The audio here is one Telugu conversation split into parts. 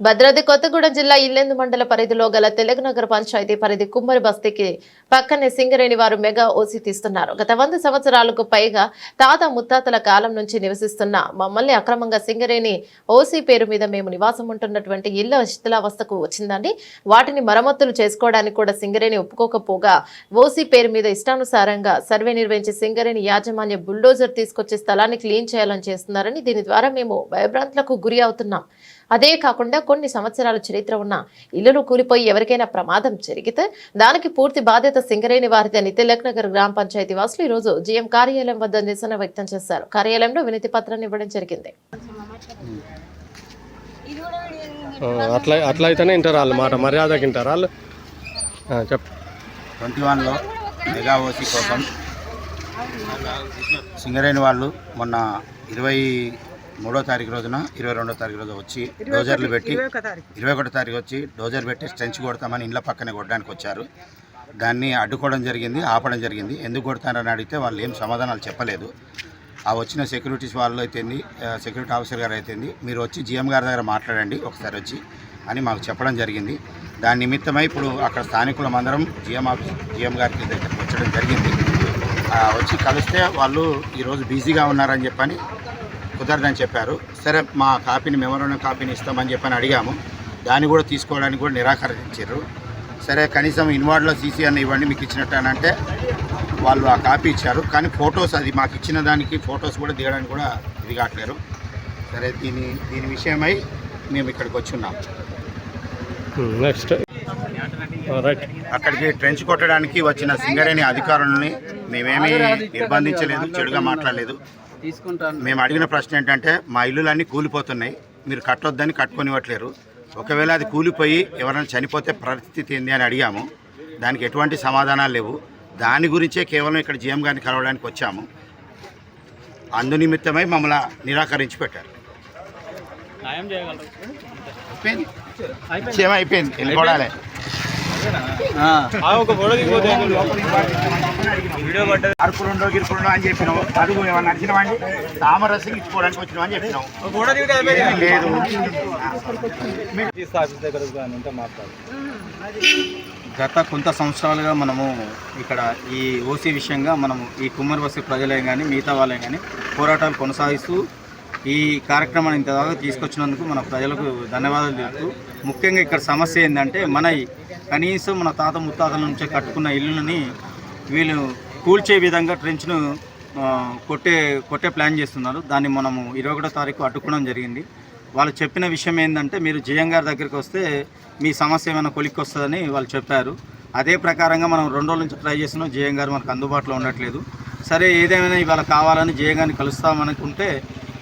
భద్రాద్రి కొత్తగూడెం జిల్లా ఇల్లెందు మండల పరిధిలో గల తెలంగాణ పంచాయతీ పరిధి కుమ్మరి బస్తీకి పక్కనే సింగరేణి వారు మెగా ఓసీ తీస్తున్నారు. గత వంద సంవత్సరాలకు పైగా తాత ముత్తాతల కాలం నుంచి నివసిస్తున్న మమ్మల్ని అక్రమంగా సింగరేణి ఓసీ పేరు మీద మేము నివాసం ఉంటున్నటువంటి ఇళ్ళ శిథిలావస్థకు వచ్చిందండి. వాటిని మరమ్మతులు చేసుకోవడానికి కూడా సింగరేణి ఒప్పుకోకపోగా ఓసీ పేరు మీద ఇష్టానుసారంగా సర్వే నిర్వహించి సింగరేణి యాజమాన్య బుల్డోజర్ తీసుకొచ్చి స్థలాన్ని క్లీన్ చేయాలని చేస్తున్నారని దీని ద్వారా మేము భయభ్రాంతులకు గురి అవుతున్నాం. అదే కాకుండా కొన్ని సంవత్సరాల చరిత్ర ఉన్న ఇల్లులు కూలిపోయి ఎవరికైనా ప్రమాదం జరిగితే దానికి పూర్తి బాధ్యత సింగరేణి వారిదని తిలక్ నగర్ గ్రామ పంచాయతీ వాసులు ఈ రోజు జీఎం కార్యాలయం వద్ద నిరసన వ్యక్తం చేశారు. కార్యాలయంలో వినతి పత్రాన్ని ఇవ్వడం జరిగింది. అట్లా అట్లా అయితేనే వింటారు వాళ్ళు. మాట మర్యాదకి వింటారు వాళ్ళు? ఆ, చెప్పు. ట్వంటీ వన్లో మెగా ఓసీ కోసం సింగరేణి వాళ్ళు మొన్న ఇరవై మూడో తారీఖు రోజున ఇరవై రెండో తారీఖు రోజు వచ్చి డోజర్లు పెట్టి ఇరవై ఒకటో తారీఖు వచ్చి డోజర్ పెట్టి స్ట్రెంచ్ కొడతామని ఇండ్ల పక్కనే కొట్టడానికి వచ్చారు. దాన్ని అడ్డుకోవడం జరిగింది ఆపడం జరిగింది. ఎందుకు కొడతారని అడిగితే వాళ్ళు ఏం సమాధానాలు చెప్పలేదు. ఆ వచ్చిన సెక్యూరిటీస్ వాళ్ళు అయితేంది సెక్యూరిటీ ఆఫీసర్ గారు అయితేంది మీరు వచ్చి జిఎం గారి దగ్గర మాట్లాడండి ఒకసారి వచ్చి అని మాకు చెప్పడం జరిగింది. దాని నిమిత్తమై ఇప్పుడు అక్కడ స్థానికులం అందరం జిఎం ఆఫీస్ జిఎం గారికి దగ్గరికి వచ్చడం జరిగింది. వచ్చి కలిస్తే వాళ్ళు ఈరోజు బిజీగా ఉన్నారని చెప్పని కుదరదని చెప్పారు. సరే మా కాపీని మెమోరాండం కాపీని ఇస్తామని చెప్పని అడిగాము. దాన్ని కూడా తీసుకోవడానికి కూడా నిరాకరించారు. సరే కనీసం ఇన్వార్డ్లో సీసీ అన్న ఇవ్వండి మీకు ఇచ్చినట్టు అని అంటే వాళ్ళు ఆ కాపీ ఇచ్చారు. కానీ ఫొటోస్ అది మాకు ఇచ్చిన దానికి ఫొటోస్ కూడా దిగడానికి కూడా ఇది కావట్లేరు సరే దీని దీని విషయమై మేము ఇక్కడికి వచ్చి ఉన్నాం నెక్స్ట్ అక్కడికి ట్రెంచ్ కొట్టడానికి వచ్చిన సింగరేణి అధికారులని మేమేమీ నిర్బంధించలేదు చెడుగా మాట్లాడలేదు. మేము అడిగిన ప్రశ్న ఏంటంటే మా ఇల్లులన్నీ కూలిపోతున్నాయి. మీరు కట్టొద్దని కట్టుకొనివ్వట్లేరు. ఒకవేళ అది కూలిపోయి ఎవరైనా చనిపోతే పరిస్థితి ఏంది అని అడిగాము. దానికి ఎటువంటి సమాధానాలు లేవు. దాని గురించే కేవలం ఇక్కడ జిఎం గారిని కలవడానికి వచ్చాము. అందు నిమిత్తమై మమ్మల్ని నిరాకరించి పెట్టారు. అయిపోయింది. అయిపోయింది. వెళ్ళిపోవడాలే. అరకులుండో గిరుకులుండో అని చెప్పినావు అడుగు ఏమన్నా నడిచినవాడి తామరసం ఇచ్చుకోవడానికి వచ్చినావు అని చెప్పినావు లేదు గత కొంత సంవత్సరాలుగా మనము ఇక్కడ ఈ ఓసీ విషయంగా మనము ఈ కుమ్మరి బస్సు ప్రజలే కానీ మిగతా వాళ్ళే కానీ పోరాటాలు కొనసాగిస్తూ ఈ కార్యక్రమాన్ని ఇంతదాకా తీసుకొచ్చినందుకు మన ప్రజలకు ధన్యవాదాలు తెలుపుతూ ముఖ్యంగా ఇక్కడ సమస్య ఏంటంటే మన కనీసం మన తాత ముత్తాతల నుంచే కట్టుకున్న ఇల్లులని వీళ్ళు కూల్చే విధంగా ట్రెంచ్ను కొట్టే కొట్టే ప్లాన్ చేస్తున్నారు. దాన్ని మనము ఇరవై ఒకటో తారీఖు అడ్డుకోవడం జరిగింది. వాళ్ళు చెప్పిన విషయం ఏంటంటే మీరు జిఎం గారి దగ్గరికి వస్తే మీ సమస్య ఏమైనా కొలిక్కి వస్తుందని వాళ్ళు చెప్పారు. అదే ప్రకారంగా మనం రెండు రోజుల నుంచి ట్రై చేస్తున్నాం. జయం గారు మనకు అందుబాటులో ఉండట్లేదు. సరే ఏదేమైనా ఇవాళ కావాలని జిఎం గారిని కలుస్తామనుకుంటే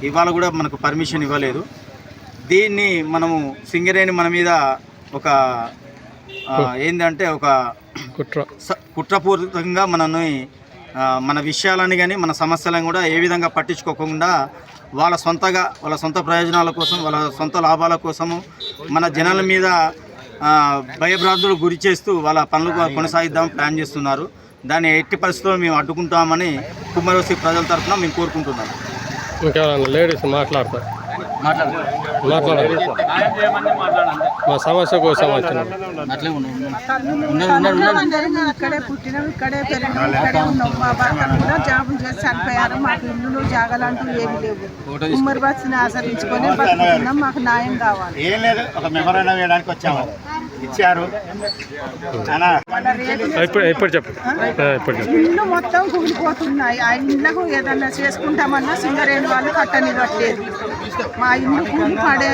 ఇవాళ కూడా మనకు పర్మిషన్ ఇవ్వలేదు. దీన్ని మనము సింగరేణి మన మీద ఒక ఏంటంటే ఒక కుట్ర. కుట్రపూరితంగా మనని మన విషయాలని కానీ మన సమస్యలను కూడా ఏ విధంగా పట్టించుకోకుండా వాళ్ళ సొంతగా వాళ్ళ సొంత ప్రయోజనాల కోసం వాళ్ళ సొంత లాభాల కోసము మన జనాల మీద ఆ, భయభ్రాంతులు గురి చేస్తూ వాళ్ళ పనులు కొనసాగిద్దాం ప్లాన్ చేస్తున్నారు. దాన్ని ఎట్టి పరిస్థితుల్లో మేము అడ్డుకుంటామని కుమ్మరోసి ప్రజల తరఫున మేము కోరుకుంటున్నాం. ఇంకెవరన్నా లేడీస్ మాట్లాడతారు. మాట్లాడాలి మా సమస్య కోసం వచ్చినాం. ఇక్కడే పుట్టినాం ఇక్కడే పెరిగినాం ఇక్కడే ఉన్నాం మా భర్తలు కూడా జాబులు చేసి చనిపోయారు. మాకు ఇల్లులు జాగలంటూ ఏమి లేవు. ఉమ్మడి బస్సుని ఆచరించుకొని బతుకుతున్నాం. మాకు న్యాయం కావాలి. ఏం లేదు ఒక మెమరాండం వేయడానికి వచ్చాము. ఇచ్చారు. నానా ఇప్పుడు చెప్పు. ఇల్లు మొత్తం కూలిపోతున్నాయి. ఆ ఇళ్ళకు ఏదన్నా చేసుకుంటామన్నా సింగరేణి వాళ్ళు కట్టనివ్వట్లేదు. మా ఇల్లు కూలి పడే